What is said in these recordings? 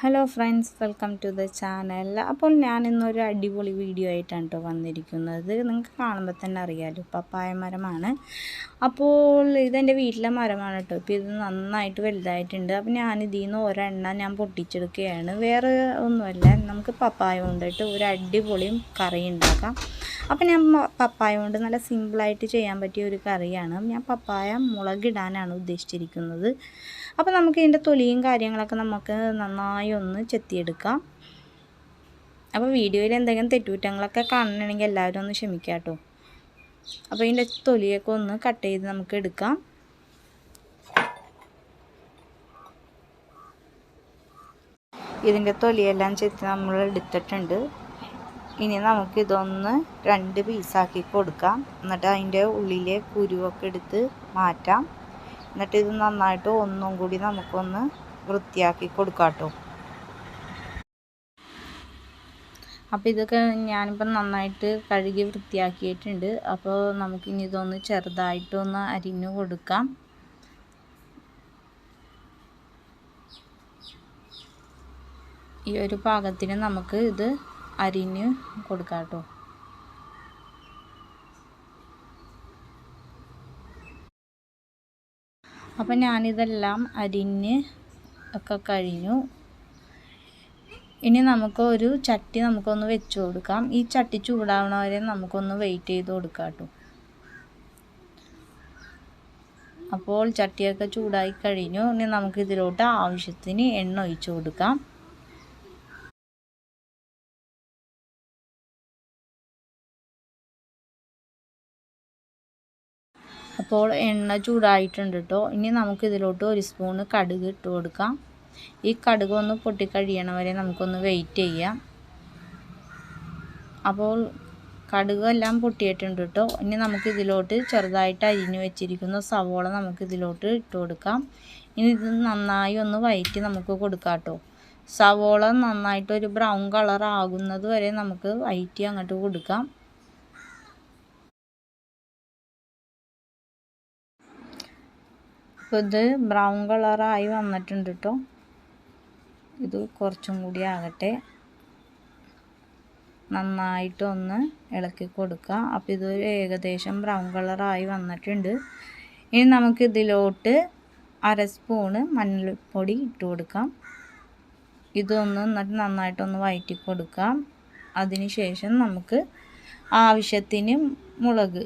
Hello friends welcome to the channel അപ്പോൾ ഞാനിന്നൊരു അടിപൊളി വീഡിയോ ആയിട്ടാണ് കേട്ടോ വന്നിരിക്കുന്നത്. നിങ്ങൾക്ക് കാണുമ്പോൾ തന്നെ അറിയാമല്ലോ പപ്പായ മരമാണ്. അപ്പോൾ ഇതെന്റെ വീട്ടിലെ മരമാണ് കേട്ടോ ഇപ്പോൾ ഇത് നന്നായിട്ട് വലുതായിട്ടുണ്ട്. അപ്പോൾ ഞാൻ നിന്ന് ഒരെണ്ണ ഞാൻ പൊട്ടിച്ചെടുക്കുകയാണ്. വേറെ ഒന്നുമല്ല നമുക്ക് പപ്പായ കൊണ്ടിട്ട് ഒരു അടിപൊളിയും കറി ഉണ്ടാക്കാം. അപ്പോൾ ഞാൻ പപ്പായ കൊണ്ട് നല്ല സിമ്പിളായിട്ട് ചെയ്യാൻ പറ്റിയ ഒരു കറിയാണ്. ഞാൻ പപ്പായ മുളകിടാനാണ് ഉദ്ദേശിച്ചിരിക്കുന്നത്. അപ്പോൾ നമുക്ക് ഇതിന്റെ തൊലിയും കാര്യങ്ങളൊക്കെ നമുക്ക് നന്നായി ഒന്ന് ചെത്തിയെടുക്കാം. അപ്പോൾ വീഡിയോയിൽ എന്തെങ്കിലും തെറ്റുകുറ്റങ്ങളൊക്കെ കാണണമെങ്കിൽ എല്ലാവരും ഒന്ന് ക്ഷമിക്കുക കേട്ടോ. അപ്പോൾ ഇതിന്റെ തൊലിയൊക്കെ ഒന്ന് കട്ട് ചെയ്ത് നമുക്ക് എടുക്കാം. ഇതിന്റെ തൊലിയെല്ലാം ചെത്തി നമ്മൾ എടുത്തിട്ടുണ്ട്. ഇനി നമുക്ക് ഇതൊന്ന് രണ്ട് പീസാക്കി കൊടുക്കാം. എന്നിട്ട് അതിന്റെ ഉള്ളിലെ കുരുവൊക്കെ എടുത്ത് മാറ്റാം. എന്നിട്ട് ഇത് നന്നായിട്ട് ഒന്നും കൂടി നമുക്കൊന്ന് വൃത്തിയാക്കി കൊടുക്കാം കേട്ടോ. അപ്പോൾ ഇതൊക്കെ ഞാനിപ്പം നന്നായിട്ട് കഴുകി വൃത്തിയാക്കിയിട്ടുണ്ട്. അപ്പോൾ നമുക്കിനി ഇതൊന്ന് ചെറുതായിട്ടൊന്ന് അരിഞ്ഞു കൊടുക്കാം. ഈ ഒരു പാകത്തിന് നമുക്ക് ഇത് അരിഞ്ഞ് കൊടുക്കാം കേട്ടോ. അപ്പം ഞാനിതെല്ലാം അരിഞ്ഞ് ഒക്കെ കഴിഞ്ഞു. ഇനി നമുക്ക് ഒരു ചട്ടി നമുക്കൊന്ന് വെച്ച് കൊടുക്കാം. ഈ ചട്ടി ചൂടാവണ വരെ നമുക്കൊന്ന് വെയിറ്റ് ചെയ്ത് കൊടുക്കാം കേട്ടോ അപ്പോൾ ചട്ടിയൊക്കെ ചൂടായി കഴിഞ്ഞു. ഇനി നമുക്ക് ഇതിലോട്ട് ആവശ്യത്തിന് എണ്ണ ഒഴിച്ചു കൊടുക്കാം. അപ്പോൾ എണ്ണ ചൂടായിട്ടുണ്ട് കേട്ടോ ഇനി നമുക്ക് ഇതിലോട്ട് ഒരു സ്പൂണ് കടുക് ഇട്ട് കൊടുക്കാം. ഈ കടുക് ഒന്ന് പൊട്ടിക്കഴിയണ വരെ നമുക്കൊന്ന് വെയിറ്റ് ചെയ്യാം. അപ്പോൾ കടുക് എല്ലാം പൊട്ടിയിട്ടുണ്ട് കേട്ടോ ഇനി നമുക്ക് ഇതിലോട്ട് ചെറുതായിട്ട് അരിഞ്ഞു വെച്ചിരിക്കുന്ന സവോള നമുക്ക് ഇതിലോട്ട് ഇട്ട് കൊടുക്കാം. ഇനി ഇത് നന്നായി ഒന്ന് വയറ്റി നമുക്ക് കൊടുക്കാം കേട്ടോ സവോള നന്നായിട്ട് ഒരു ബ്രൗൺ കളർ ആകുന്നത് വരെ നമുക്ക് വയറ്റി അങ്ങോട്ട് കൊടുക്കാം. ഇപ്പോൾ ഇത് ബ്രൗൺ കളറായി വന്നിട്ടുണ്ട് കേട്ടോ ഇത് കുറച്ചും കൂടി ആകട്ടെ. നന്നായിട്ടൊന്ന് ഇളക്കി കൊടുക്കുക അപ്പോൾ ഇതൊരു ഏകദേശം ബ്രൗൺ കളറായി വന്നിട്ടുണ്ട്. ഇനി നമുക്ക് ഇതിലോട്ട് അര സ്പൂണ് മഞ്ഞൾപ്പൊടി ഇട്ട് കൊടുക്കാം. ഇതൊന്ന് എന്നിട്ട് നന്നായിട്ടൊന്ന് വയറ്റി കൊടുക്കാം. അതിന് ശേഷം നമുക്ക് ആവശ്യത്തിന് മുളക്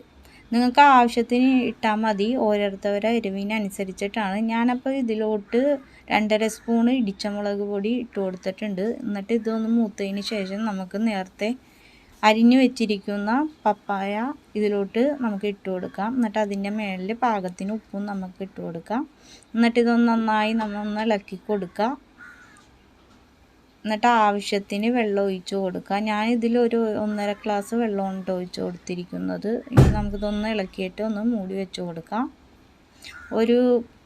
നിങ്ങൾക്ക് ആവശ്യത്തിന് ഇട്ടാൽ മതി. ഓരോരുത്തവരെ എരിവിനനുസരിച്ചിട്ടാണ്. ഞാനപ്പോൾ ഇതിലോട്ട് രണ്ടര സ്പൂണ് ഇടിച്ച മുളക് പൊടി ഇട്ട് കൊടുത്തിട്ടുണ്ട്. എന്നിട്ട് ഇതൊന്ന് മൂത്തതിന് ശേഷം നമുക്ക് നേരത്തെ അരിഞ്ഞു വെച്ചിരിക്കുന്ന പപ്പായ ഇതിലോട്ട് നമുക്ക് ഇട്ട് കൊടുക്കാം. എന്നിട്ട് അതിന്റെ മേളിൽ പാകത്തിന് ഉപ്പും നമുക്ക് ഇട്ട് കൊടുക്കാം. എന്നിട്ട് ഇതൊന്ന് നന്നായി നമ്മളൊന്ന് ഇളക്കി കൊടുക്കുക എന്നിട്ട് ആവശ്യത്തിന് വെള്ളം ഒഴിച്ചു കൊടുക്കുക. ഞാൻ ഇതിലൊരു ഒന്നര ഗ്ലാസ് വെള്ളമാണ് ഒഴിച്ചു ഒഴിച്ച് കൊടുത്തിരിക്കുന്നത്. ഇനി നമുക്കിതൊന്ന് ഇളക്കിയിട്ട് ഒന്ന് മൂടി വെച്ച് കൊടുക്കാം. ഒരു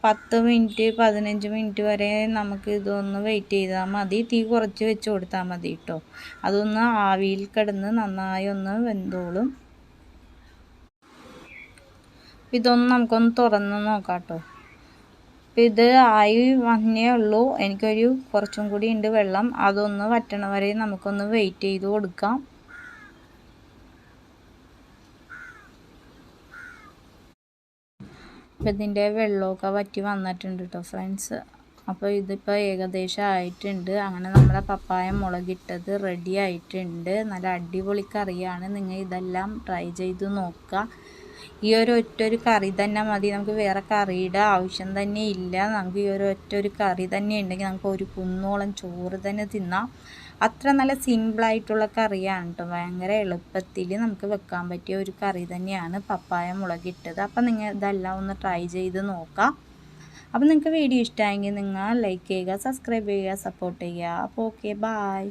പത്ത് മിനിറ്റ് പതിനഞ്ച് മിനിറ്റ് വരെ നമുക്ക് ഇതൊന്ന് വെയിറ്റ് ചെയ്താൽ മതി. തീ കുറച്ച് വെച്ച് കൊടുത്താൽ മതി കേട്ടോ. അതൊന്ന് ആവിയിൽ കിടന്ന് നന്നായി ഒന്ന് വെന്തോളും. ഇതൊന്ന് നമുക്കൊന്ന് തുറന്ന് നോക്കാം കേട്ടോ. അപ്പം ഇത് ആയി വന്നേ ഉള്ളൂ. എനിക്കൊരു കുറച്ചും കൂടി ഉണ്ട് വെള്ളം. അതൊന്ന് വറ്റണ വരെ നമുക്കൊന്ന് വെയിറ്റ് ചെയ്ത് കൊടുക്കാം. അപ്പം ഇതിന്റെ വെള്ളമൊക്കെ വറ്റി വന്നിട്ടുണ്ട് കേട്ടോ ഫ്രണ്ട്സ് അപ്പോൾ ഇതിപ്പോൾ ഏകദേശം ആയിട്ടുണ്ട്. അങ്ങനെ നമ്മുടെ പപ്പായ മുളകിട്ടത് റെഡി ആയിട്ടുണ്ട്. നല്ല അടിപൊളി കറിയാണ്. നിങ്ങൾ ഇതെല്ലാം ട്രൈ ചെയ്ത് നോക്കുക. ഈ ഒരു ഒറ്റ ഒരു കറി തന്നെ മതി. നമുക്ക് വേറെ കറിയുടെ ആവശ്യം തന്നെ ഇല്ല. നമുക്ക് ഈ ഒരു ഒറ്റ ഒരു കറി തന്നെ ഉണ്ടെങ്കിൽ നമുക്ക് ഒരു കുന്നോളം ചോറ് തന്നെ തിന്നാം. അത്ര നല്ല സിമ്പിളായിട്ടുള്ള കറിയാണ് കേട്ടോ ഭയങ്കര എളുപ്പത്തിൽ നമുക്ക് വെക്കാൻ പറ്റിയ ഒരു കറി തന്നെയാണ് പപ്പായ മുളകിട്ടത്. അപ്പം നിങ്ങൾ ഇതെല്ലാം ഒന്ന് ട്രൈ ചെയ്ത് നോക്കാം. അപ്പം നിങ്ങൾക്ക് വീഡിയോ ഇഷ്ടമായെങ്കിൽ നിങ്ങൾ ലൈക്ക് ചെയ്യുക സബ്സ്ക്രൈബ് ചെയ്യുക സപ്പോർട്ട് ചെയ്യുക. അപ്പോൾ ഓക്കെ ബായ്